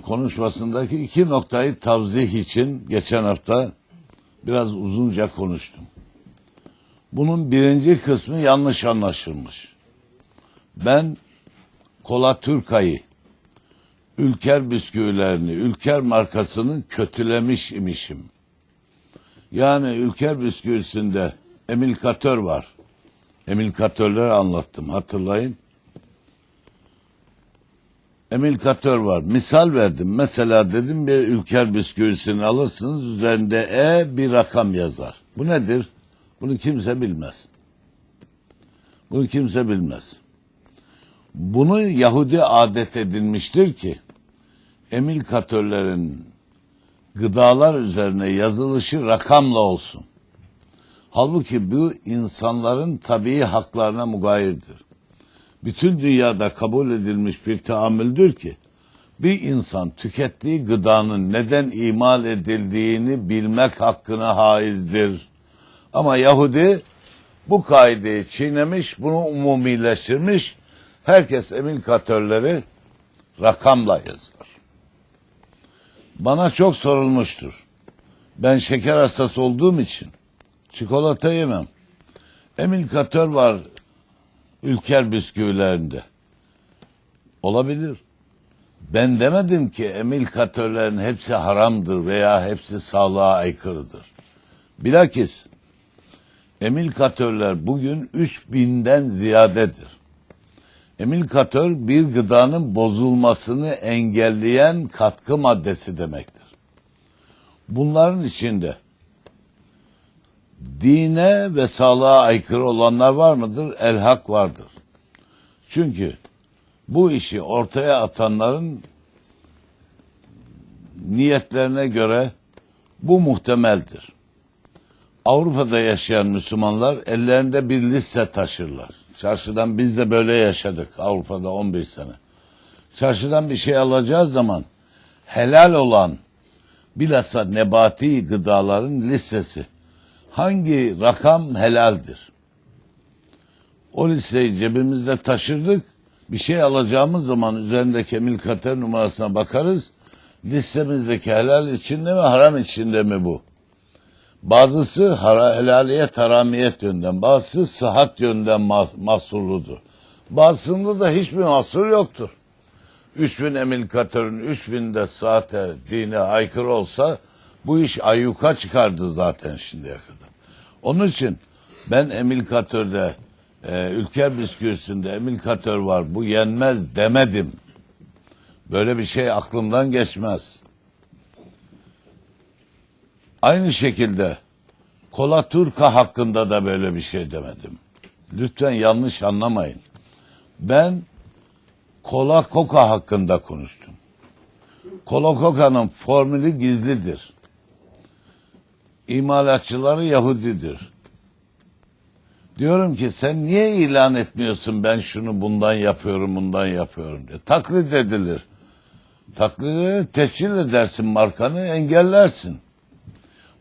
konuşmasındaki iki noktayı tavzih için geçen hafta biraz uzunca konuştum. Bunun birinci kısmı yanlış anlaşılmış. Ben Kola Türkay'ı, Ülker bisküvilerini, Ülker markasını kötülemiş imişim. Yani Ülker bisküvisinde emilkatör var. Emilkatörleri anlattım hatırlayın. Emilkatör var. Misal verdim. Mesela dedim bir Ülker bisküvisini alırsınız üzerinde E bir rakam yazar. Bu nedir? Bunu kimse bilmez. Bunu kimse bilmez. Bunu Yahudi adet edinmiştir ki emilkatörlerin gıdalar üzerine yazılışı rakamla olsun. Halbuki bu insanların tabii haklarına mugayirdir. Bütün dünyada kabul edilmiş bir tahammüldür ki bir insan tükettiği gıdanın neden imal edildiğini bilmek hakkına haizdir. Ama Yahudi bu kaideyi çiğnemiş, bunu umumileştirmiş. Herkes emilkatörleri rakamla yazar. Bana çok sorulmuştur. Ben şeker hastası olduğum için çikolata yemem. Emilkatör var ülker bisküvilerinde. Olabilir. Ben demedim ki emilkatörlerin hepsi haramdır veya hepsi sağlığa aykırıdır. Bilakis emilkatörler bugün 3000'den ziyadedir. Emilkatör bir gıdanın bozulmasını engelleyen katkı maddesi demektir. Bunların içinde dine ve sağlığa aykırı olanlar var mıdır? Elhak vardır. Çünkü bu işi ortaya atanların niyetlerine göre bu muhtemeldir. Avrupa'da yaşayan Müslümanlar ellerinde bir liste taşırlar. Çarşıdan biz de böyle yaşadık Avrupa'da 11 sene. Çarşıdan bir şey alacağız zaman helal olan bilhassa nebati gıdaların listesi hangi rakam helaldir? O listeyi cebimizde taşırdık. Bir şey alacağımız zaman üzerindeki emilkater numarasına bakarız. Listemizdeki helal içinde mi haram içinde mi bu? Bazısı hara, helaliyet haramiyet yönden, bazısı sıhhat yönden mas, mahsurludur. Bazısında da hiçbir mahsur yoktur. 3000 emilkatörün 3000 de saate dine aykırı olsa bu iş ayyuka çıkardı zaten şimdiye kadar. Onun için ben emilkatörde e, ülker bisküvisinde emilkatör var bu yenmez demedim. Böyle bir şey aklımdan geçmez. Aynı şekilde Kola Turka hakkında da böyle bir şey demedim. Lütfen yanlış anlamayın. Ben Kola Koka hakkında konuştum. Kola Koka'nın formülü gizlidir. İmalatçıları Yahudidir. Diyorum ki sen niye ilan etmiyorsun ben şunu bundan yapıyorum bundan yapıyorum diye. Taklit edilir. Taklit edilir, tescil edersin markanı engellersin.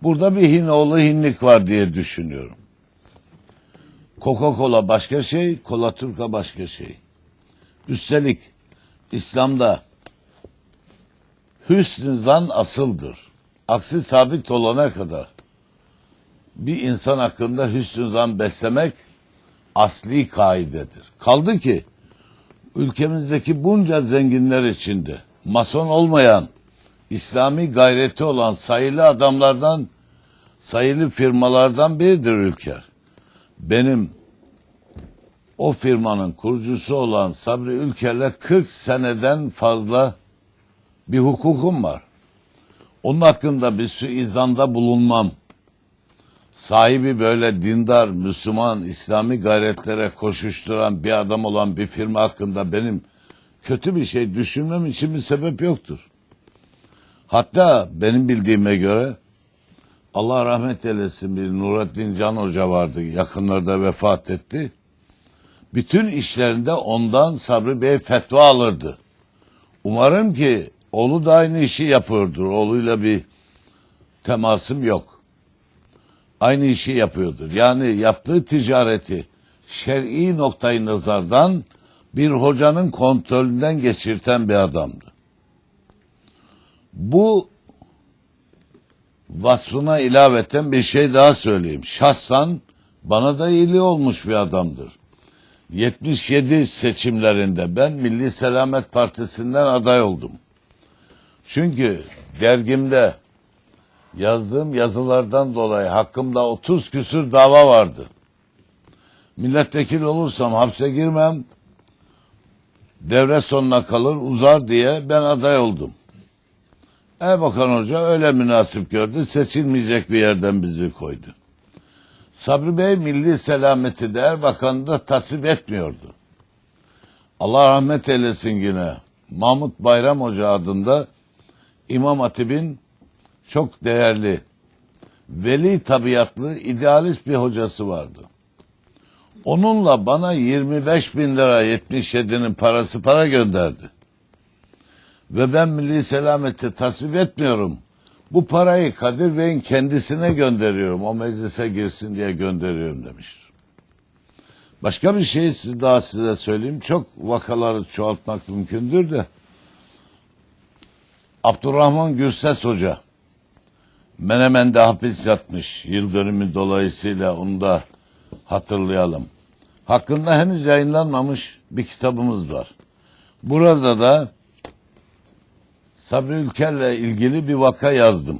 Burada bir hinoğlu hinlik var diye düşünüyorum. Coca-Cola başka şey, Cola Turka başka şey. Üstelik İslam'da hüsnü zan asıldır. Aksi sabit olana kadar bir insan hakkında hüsnü zan beslemek asli kaidedir. Kaldı ki ülkemizdeki bunca zenginler içinde mason olmayan İslami gayreti olan sayılı adamlardan, sayılı firmalardan biridir Ülker. Benim o firmanın kurucusu olan Sabri Ülker'le 40 seneden fazla bir hukukum var. Onun hakkında bir suizanda bulunmam. Sahibi böyle dindar, Müslüman, İslami gayretlere koşuşturan bir adam olan bir firma hakkında benim kötü bir şey düşünmem için bir sebep yoktur. Hatta benim bildiğime göre Allah rahmet eylesin bir Nurattin Can Hoca vardı. Yakınlarda vefat etti. Bütün işlerinde ondan Sabri Bey fetva alırdı. Umarım ki oğlu da aynı işi yapıyordur. Oğluyla bir temasım yok. Aynı işi yapıyordur. Yani yaptığı ticareti şer'i noktayı nazardan bir hocanın kontrolünden geçirten bir adamdı. Bu vasfına ilaveten bir şey daha söyleyeyim. Şahsen bana da iyiliği olmuş bir adamdır. 77 seçimlerinde ben Milli Selamet Partisi'nden aday oldum. Çünkü dergimde yazdığım yazılardan dolayı hakkımda 30 küsür dava vardı. Milletvekili olursam hapse girmem, devre sonuna kalır uzar diye ben aday oldum. Erbakan Hoca öyle münasip gördü, seçilmeyecek bir yerden bizi koydu. Sabri Bey milli selameti de Erbakan'ı da tasvip etmiyordu. Allah rahmet eylesin yine. Mahmut Bayram Hoca adında İmam Hatip'in çok değerli, veli tabiatlı, idealist bir hocası vardı. Onunla bana 25 bin lira 77'nin parası para gönderdi. Ve ben milli selameti tasvip etmiyorum. Bu parayı Kadir Bey'in kendisine gönderiyorum. O meclise girsin diye gönderiyorum demiştir. Başka bir şey daha size söyleyeyim. Çok vakaları çoğaltmak mümkündür de. Abdurrahman Gürses Hoca. Menemen'de hapis yatmış. Yıl dönümü dolayısıyla onu da hatırlayalım. Hakkında henüz yayınlanmamış bir kitabımız var. Burada da Sabri Ülker'le ilgili bir vaka yazdım.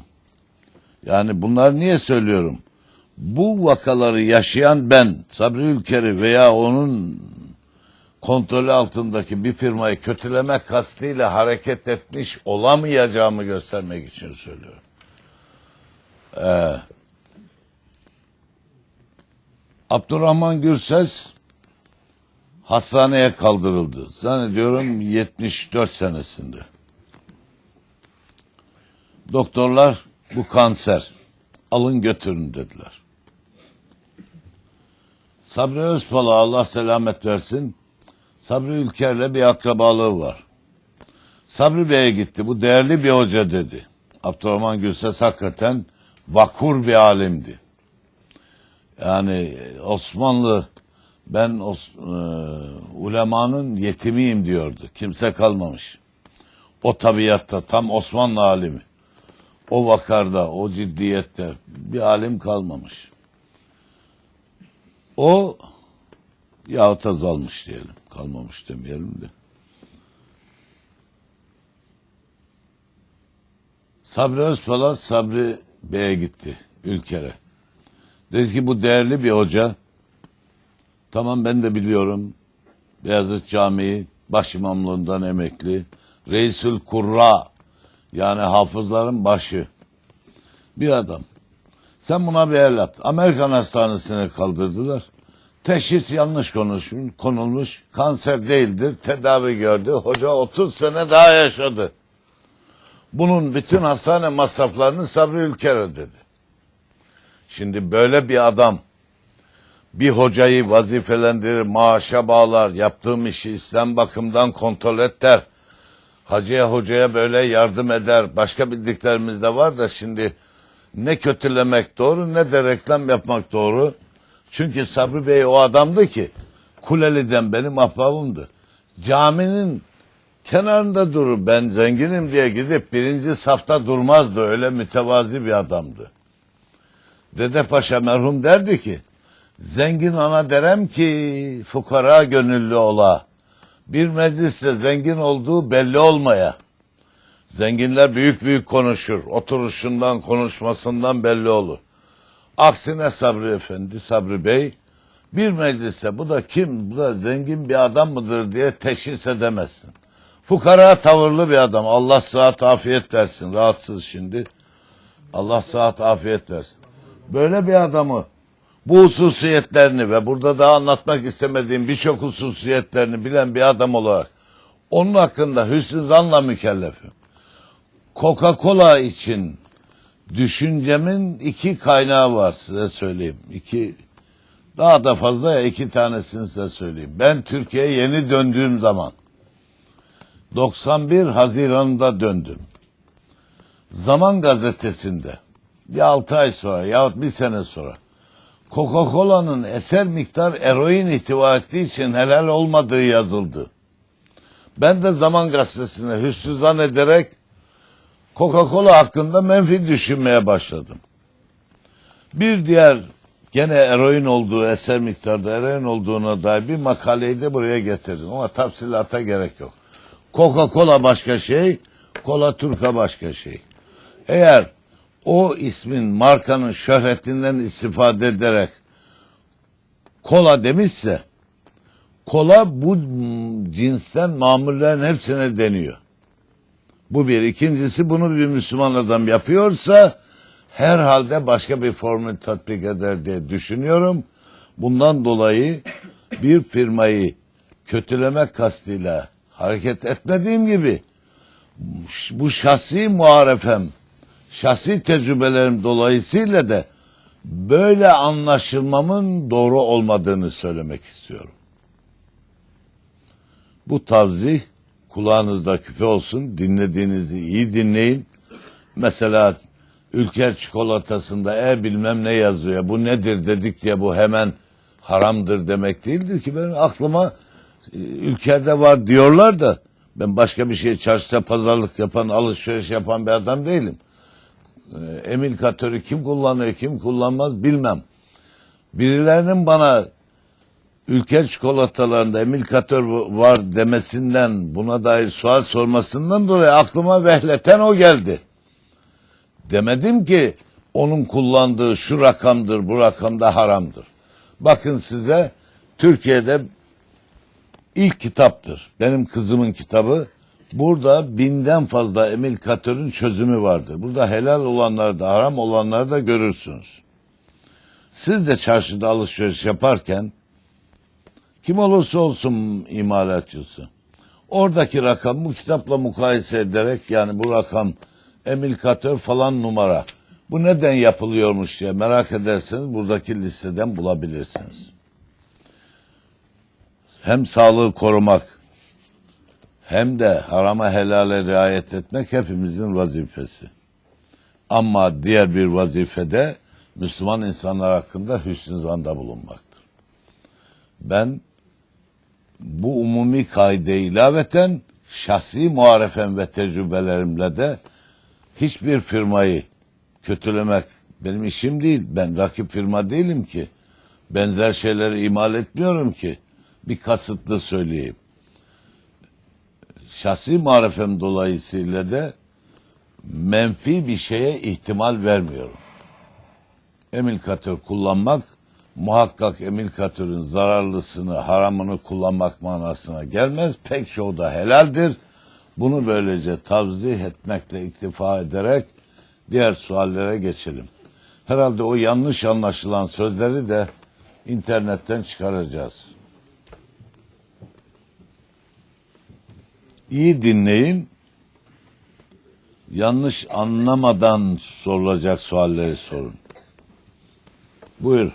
Yani bunları niye söylüyorum? Bu vakaları yaşayan ben Sabri Ülker'i veya onun kontrolü altındaki bir firmayı kötülemek kastıyla hareket etmiş olamayacağımı göstermek için söylüyorum. Ee, Abdurrahman Gürses hastaneye kaldırıldı. Zannediyorum 74 senesinde. Doktorlar bu kanser. Alın götürün dediler. Sabri Özpala Allah selamet versin. Sabri Ülker'le bir akrabalığı var. Sabri Bey'e gitti. Bu değerli bir hoca dedi. Abdurrahman Gürses hakikaten vakur bir alimdi. Yani Osmanlı ben Os, e, ulemanın yetimiyim diyordu. Kimse kalmamış. O tabiatta tam Osmanlı alimi. O vakarda, o ciddiyette bir alim kalmamış. O yahut azalmış diyelim. Kalmamış demeyelim de. Sabri Özpala Sabri Bey'e gitti ülkere. Dedi ki bu değerli bir hoca. Tamam ben de biliyorum. Beyazıt Camii başimamlığından emekli. Reisül Kurra yani hafızların başı. Bir adam. Sen buna bir el at. Amerikan hastanesine kaldırdılar. Teşhis yanlış konuşmuş, konulmuş. Kanser değildir. Tedavi gördü. Hoca 30 sene daha yaşadı. Bunun bütün hastane masraflarını Sabri Ülker ödedi. Şimdi böyle bir adam bir hocayı vazifelendirir, maaşa bağlar, yaptığım işi İslam bakımdan kontrol et der. Hacıya hocaya böyle yardım eder. Başka bildiklerimiz de var da şimdi ne kötülemek doğru ne de reklam yapmak doğru. Çünkü Sabri Bey o adamdı ki Kuleli'den benim ahbabımdı. Caminin kenarında durur ben zenginim diye gidip birinci safta durmazdı. Öyle mütevazi bir adamdı. Dede Paşa merhum derdi ki zengin ana derem ki fukara gönüllü ola. Bir mecliste zengin olduğu belli olmaya. Zenginler büyük büyük konuşur. Oturuşundan konuşmasından belli olur. Aksine Sabri Efendi, Sabri Bey bir mecliste bu da kim, bu da zengin bir adam mıdır diye teşhis edemezsin. Fukara tavırlı bir adam. Allah sıhhat afiyet versin. Rahatsız şimdi. Allah sıhhat afiyet versin. Böyle bir adamı bu hususiyetlerini ve burada da anlatmak istemediğim birçok hususiyetlerini bilen bir adam olarak onun hakkında hüsnü zanla mükellefim. Coca-Cola için düşüncemin iki kaynağı var size söyleyeyim. İki daha da fazla ya iki tanesini size söyleyeyim. Ben Türkiye'ye yeni döndüğüm zaman 91 Haziran'da döndüm. Zaman gazetesinde ya 6 ay sonra yahut bir sene sonra Coca-Cola'nın eser miktar eroin ihtiva ettiği için helal olmadığı yazıldı. Ben de Zaman Gazetesi'ne hüsnü zan ederek Coca-Cola hakkında menfi düşünmeye başladım. Bir diğer gene eroin olduğu, eser miktarda eroin olduğuna dair bir makaleyi de buraya getirdim. Ama tafsilata gerek yok. Coca-Cola başka şey, Cola Turka başka şey. Eğer o ismin, markanın şöhretinden istifade ederek kola demişse, kola bu cinsten mamullerin hepsine deniyor. Bu bir. İkincisi bunu bir Müslüman adam yapıyorsa herhalde başka bir formül tatbik eder diye düşünüyorum. Bundan dolayı bir firmayı kötülemek kastıyla hareket etmediğim gibi bu şahsi muharefem, şahsi tecrübelerim dolayısıyla da böyle anlaşılmamın doğru olmadığını söylemek istiyorum. Bu tavzih kulağınızda küpe olsun, dinlediğinizi iyi dinleyin. Mesela Ülker çikolatasında e bilmem ne yazıyor. Bu nedir dedik diye bu hemen haramdır demek değildir ki benim aklıma e, Ülker'de var diyorlar da ben başka bir şey çarşıda pazarlık yapan, alışveriş yapan bir adam değilim. E, Emilkatörü kim kullanıyor, kim kullanmaz bilmem. Birilerinin bana ülke çikolatalarında emilkatör var demesinden buna dair sual sormasından dolayı aklıma vehleten o geldi. Demedim ki onun kullandığı şu rakamdır bu rakamda haramdır. Bakın size Türkiye'de ilk kitaptır. Benim kızımın kitabı. Burada binden fazla emilkatörün çözümü vardır. Burada helal olanları da haram olanları da görürsünüz. Siz de çarşıda alışveriş yaparken kim olursa olsun imalatçısı. Oradaki rakam bu kitapla mukayese ederek yani bu rakam emilkatör falan numara. Bu neden yapılıyormuş diye merak ederseniz buradaki listeden bulabilirsiniz. Hem sağlığı korumak hem de harama helale riayet etmek hepimizin vazifesi. Ama diğer bir vazifede Müslüman insanlar hakkında hüsnü zanda bulunmaktır. Ben bu umumi kaide ilaveten şahsi muharefem ve tecrübelerimle de hiçbir firmayı kötülemek benim işim değil. Ben rakip firma değilim ki. Benzer şeyleri imal etmiyorum ki. Bir kasıtlı söyleyeyim. Şahsi marifem dolayısıyla da menfi bir şeye ihtimal vermiyorum. Emilkatör kullanmak muhakkak emilkatörün zararlısını, haramını kullanmak manasına gelmez. Pek çoğu da helaldir. Bunu böylece tavzih etmekle iktifa ederek diğer suallere geçelim. Herhalde o yanlış anlaşılan sözleri de internetten çıkaracağız. İyi dinleyin. Yanlış anlamadan sorulacak sualleri sorun. Buyur.